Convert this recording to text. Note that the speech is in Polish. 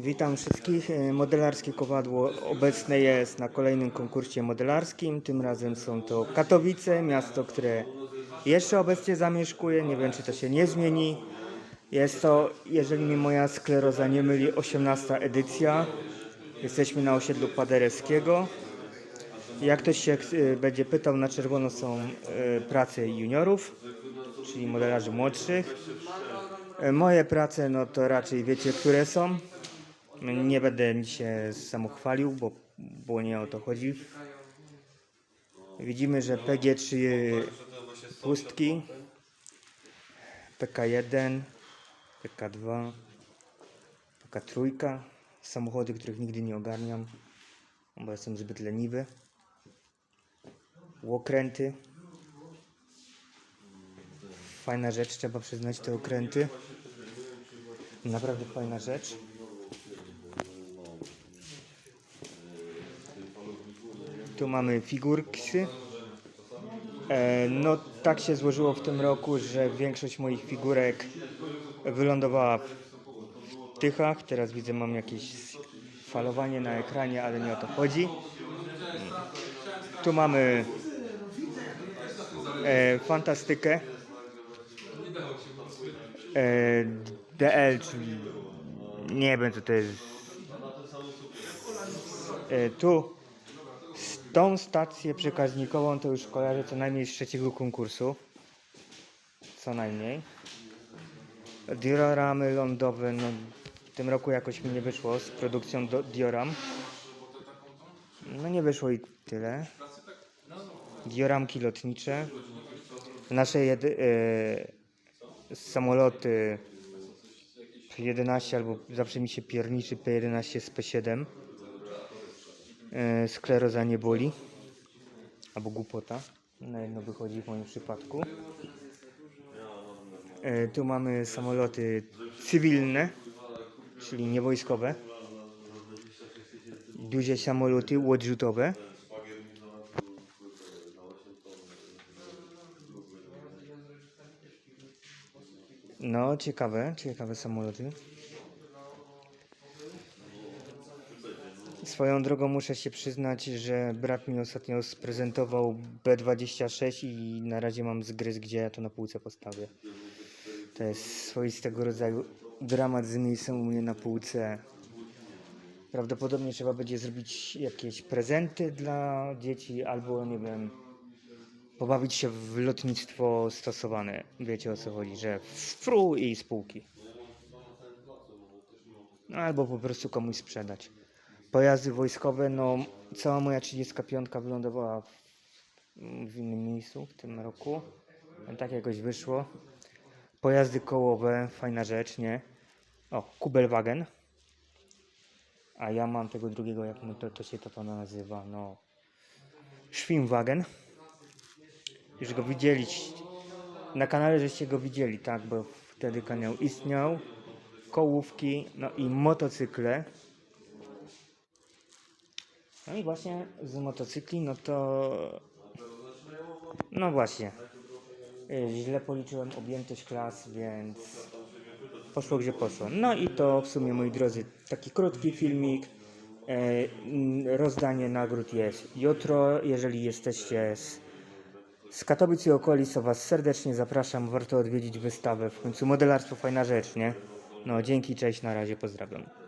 Witam wszystkich. E, Modelarskie kowadło obecne jest na kolejnym konkursie modelarskim. Tym razem są to Katowice, miasto, które jeszcze obecnie zamieszkuję. Nie wiem, czy to się nie zmieni. Jest to, jeżeli mnie moja skleroza nie myli, 18 edycja. Jesteśmy na osiedlu Paderewskiego. Jak ktoś się e, będzie pytał, na czerwono są e, prace juniorów, czyli modelarzy młodszych. Moje prace, no to raczej wiecie, które są. Nie będę się samochwalił, bo, bo nie o to chodzi. Widzimy, że PG3 pustki, PK1, PK2, PK3, samochody, których nigdy nie ogarniam, bo jestem zbyt leniwy. Łokręty. Fajna rzecz, trzeba przyznać te okręty. Naprawdę fajna rzecz. Tu mamy figurki. E, no tak się złożyło w tym roku, że większość moich figurek wylądowała w Tychach. Teraz widzę mam jakieś falowanie na ekranie, ale nie o to chodzi. Tu mamy e, fantastykę. E, DL, czyli nie wiem co to jest. E, tu tą stację przekaźnikową to już kojarzę co najmniej z trzeciego konkursu. Co najmniej. Dioramy lądowe, no w tym roku jakoś mi nie wyszło z produkcją do, dioram. No nie wyszło i tyle. Dioramki lotnicze. Nasze jedy, e, samoloty P11 albo zawsze mi się pierniczy P11 z P7 e, skleroza nie boli albo głupota na jedno wychodzi w moim przypadku. E, tu mamy samoloty cywilne czyli niewojskowe duże samoloty odrzutowe. No ciekawe ciekawe samoloty Swoją drogą muszę się przyznać, że brat mi ostatnio sprezentował B26 i na razie mam zgryz, gdzie ja to na półce postawię. To jest swoistego rodzaju dramat z miejscem u mnie na półce. Prawdopodobnie trzeba będzie zrobić jakieś prezenty dla dzieci albo nie wiem, pobawić się w lotnictwo stosowane. Wiecie o co chodzi, że fru i spółki. Albo po prostu komuś sprzedać. Pojazdy wojskowe, no cała moja 35 wylądowała w, w innym miejscu w tym roku. Tak jakoś wyszło. Pojazdy kołowe, fajna rzecz, nie? O, Kubelwagen. A ja mam tego drugiego, jak mu to, to się to, to nazywa, no... Schwimmwagen. Już go widzieli. Na kanale żeście go widzieli, tak? Bo wtedy kanał istniał. Kołówki, no i motocykle. No i właśnie z motocykli, no to. No właśnie. Y, Źle policzyłem objętość klas, więc poszło gdzie poszło. No i to w sumie, moi drodzy, taki krótki filmik. E, Rozdanie nagród jest jutro. Jeżeli jesteście z, z Katowic i okolic, to Was serdecznie zapraszam. Warto odwiedzić wystawę. W końcu modelarstwo fajna rzecz, nie? No dzięki, cześć, na razie, pozdrawiam.